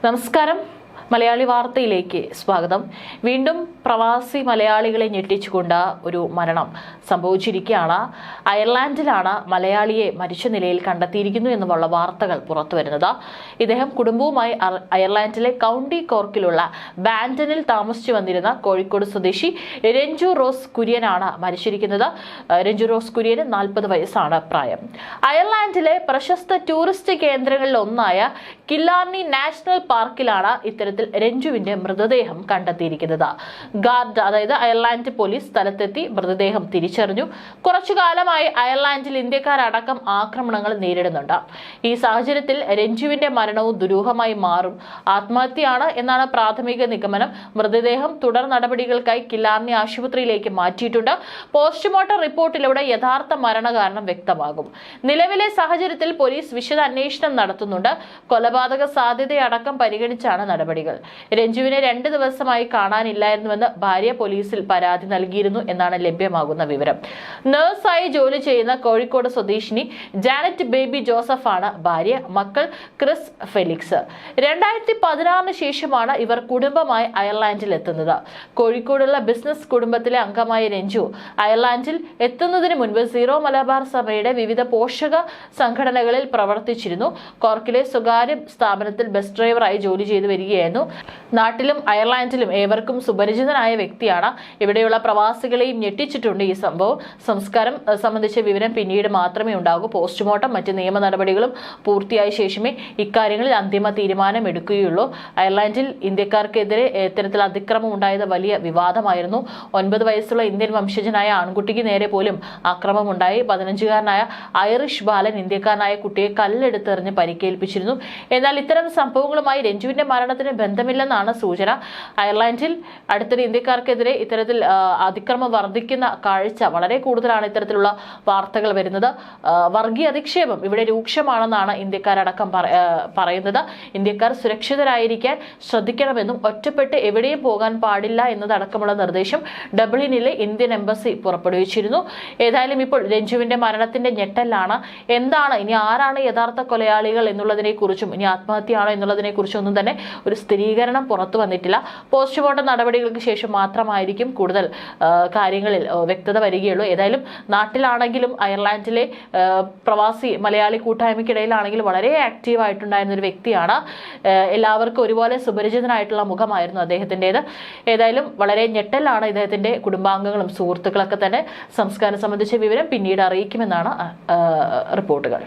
നമസ്കാരം മലയാളി വാർത്തയിലേക്ക് സ്വാഗതം. വീണ്ടും പ്രവാസി മലയാളികളെ ഞെട്ടിച്ചുകൊണ്ട് ഒരു മരണം സംഭവിച്ചിരിക്കുകയാണ്. അയർലാൻഡിലാണ് മലയാളിയെ മരിച്ച നിലയിൽ കണ്ടെത്തിയിരിക്കുന്നു എന്നുള്ള വാർത്തകൾ പുറത്തു വരുന്നത് ഇദ്ദേഹം കുടുംബവുമായി അയർലാൻഡിലെ കൗണ്ടി കോർക്കിലുള്ള ബാൻഡനിൽ താമസിച്ചു വന്നിരുന്ന കോഴിക്കോട് സ്വദേശി രഞ്ജു റോസ് കുര്യനാണ് മരിച്ചിരിക്കുന്നത്. രഞ്ജു റോസ് കുര്യന് നാൽപ്പത് വയസ്സാണ് പ്രായം. അയർലാൻഡിലെ പ്രശസ്ത ടൂറിസ്റ്റ് കേന്ദ്രങ്ങളിൽ ഒന്നായ കില്ലാർണി നാഷണൽ പാർക്കിലാണ് ഇത്തരത്തിൽ രഞ്ജുവിന്റെ മൃതദേഹം കണ്ടെത്തിയിരിക്കുന്നത്. ഗാർഡ് അതായത് അയർലാൻഡ് പോലീസ് സ്ഥലത്തെത്തി മൃതദേഹം തിരിച്ചറിഞ്ഞു. കുറച്ചു കാലമായി അയർലാൻഡിൽ ഇന്ത്യക്കാരടക്കം ആക്രമണങ്ങൾ നേരിടുന്നുണ്ട്. ഈ സാഹചര്യത്തിൽ രഞ്ജുവിന്റെ മരണവും ദുരൂഹമായി മാറും. ആത്മഹത്യയാണ് എന്നാണ് പ്രാഥമിക നിഗമനം. മൃതദേഹം തുടർ നടപടികൾക്കായി കില്ലാർണി ആശുപത്രിയിലേക്ക് മാറ്റിയിട്ടുണ്ട്. പോസ്റ്റ്മോർട്ടം റിപ്പോർട്ടിലൂടെ യഥാർത്ഥ മരണകാരണം വ്യക്തമാകും. നിലവിലെ സാഹചര്യത്തിൽ പോലീസ് വിശദ അന്വേഷണം നടത്തുന്നുണ്ട്. കൊലപാതക സാധ്യതയടക്കം പരിഗണിച്ചാണ് നടപടികൾ. രഞ്ജുവിനെ രണ്ട് ദിവസമായി കാണാനില്ലായിരുന്നുവെന്ന് ഭാര്യ പോലീസിൽ പരാതി നൽകിയിരുന്നു എന്നാണ് ലഭ്യമാകുന്ന വിവരം. നഴ്സായി ജോലി ചെയ്യുന്ന കോഴിക്കോട് സ്വദേശിനി ജാനറ്റ് ബേബി ജോസഫാണ് ഭാര്യ മക്കൾ ക്രിസ് ഫെലിക്സ്. രണ്ടായിരത്തി പതിനാറിന് ശേഷമാണ് ഇവർ കുടുംബമായി അയർലാൻഡിൽ എത്തുന്നത്. കോഴിക്കോടുള്ള ബിസിനസ് കുടുംബത്തിലെ അംഗമായ രഞ്ജു അയർലാൻഡിൽ എത്തുന്നതിന് മുൻപ് സീറോ മലബാർ സഭയുടെ വിവിധ പോഷക സംഘടനകളിൽ പ്രവർത്തിച്ചിരുന്നു. കോർക്കിലെ സ്വകാര്യ സ്ഥാപനത്തിൽ ബസ് ഡ്രൈവറായി ജോലി ചെയ്തു വരികയായിരുന്നു. တို့ നാട്ടിലും അയർലാൻഡിലും ഏവർക്കും സുപരിചിതനായ വ്യക്തിയാണ്. ഇവിടെയുള്ള പ്രവാസികളെയും ഞെട്ടിച്ചിട്ടുണ്ട് ഈ സംഭവം. സംസ്കാരം സംബന്ധിച്ച വിവരം പിന്നീട് മാത്രമേ ഉണ്ടാകൂ. പോസ്റ്റ്മോർട്ടം മറ്റ് നിയമ നടപടികളും പൂർത്തിയായ ശേഷമേ ഇക്കാര്യങ്ങളിൽ അന്തിമ തീരുമാനം എടുക്കുകയുള്ളൂ അയർലാൻഡിൽ ഇന്ത്യക്കാർക്കെതിരെ ഇത്തരത്തിൽ അതിക്രമം ഉണ്ടായത് വലിയ വിവാദമായിരുന്നു. ഒൻപത് വയസ്സുള്ള ഇന്ത്യൻ വംശജനായ ആൺകുട്ടിക്ക് നേരെ പോലും ആക്രമമുണ്ടായി പതിനഞ്ചുകാരനായ ഐറിഷ് ബാലൻ ഇന്ത്യക്കാരനായ കുട്ടിയെ കല്ലെടുത്തെറിഞ്ഞ് പരിക്കേൽപ്പിച്ചിരുന്നു. എന്നാൽ ഇത്തരം സംഭവങ്ങളുമായി രഞ്ജുവിന്റെ മരണത്തിന് ബന്ധമില്ലെന്നാണ് സൂചന. അയർലൻഡിൽ അടുത്തിടെ ഇന്ത്യക്കാർക്കെതിരെ ഇത്തരത്തിൽ അതിക്രമം വർദ്ധിക്കുന്ന കാഴ്ച വളരെ കൂടുതലാണ് ഇത്തരത്തിലുള്ള വാർത്തകൾ വരുന്നത്. വർഗീയ അധിക്ഷേപം ഇവിടെ രൂക്ഷമാണെന്നാണ് ഇന്ത്യക്കാരടക്കം പറയുന്നത്. ഇന്ത്യക്കാർ സുരക്ഷിതരായിരിക്കാൻ ശ്രദ്ധിക്കണമെന്നും ഒറ്റപ്പെട്ട് എവിടെയും പോകാൻ പാടില്ല എന്നതടക്കമുള്ള നിർദ്ദേശം ഡബ്ലിനിലെ ഇന്ത്യൻ എംബസി പുറപ്പെടുവിച്ചിരുന്നു. ഏതായാലും ഇപ്പോൾ രഞ്ജുവിന്റെ മരണത്തിന്റെ ഞെട്ടലാണ്. എന്താണ്? ഇനി ആരാണ് യഥാർത്ഥ കൊലയാളികൾ എന്നുള്ളതിനെ കുറിച്ചും ഇനി ആത്മഹത്യയാണോ എന്നുള്ളതിനെ കുറിച്ചും ഒന്നും തന്നെ ഒരു സ്ഥിരീകരണം പുറത്തു വന്നിട്ടില്ല. പോസ്റ്റ്മോർട്ടം നടപടികൾക്ക് ശേഷം മാത്രമായിരിക്കും കൂടുതൽ കാര്യങ്ങളിൽ വ്യക്തത വരികയുള്ളൂ. ഏതായാലും നാട്ടിലാണെങ്കിലും അയർലാൻഡിലെ പ്രവാസി മലയാളി കൂട്ടായ്മയ്ക്കിടയിലാണെങ്കിലും വളരെ ആക്റ്റീവ് ആയിട്ടുണ്ടായിരുന്ന ഒരു വ്യക്തിയാണ്. എല്ലാവർക്കും ഒരുപോലെ സുപരിചിതനായിട്ടുള്ള മുഖമായിരുന്നു അദ്ദേഹത്തിന്റെത്. ഏതായാലും വളരെ ഞെട്ടലാണ് ഇദ്ദേഹത്തിന്റെ കുടുംബാംഗങ്ങളും സുഹൃത്തുക്കളൊക്കെ തന്നെ സംസ്കാരം സംബന്ധിച്ച വിവരം പിന്നീട് അറിയിക്കുമെന്നാണ് റിപ്പോർട്ടുകൾ.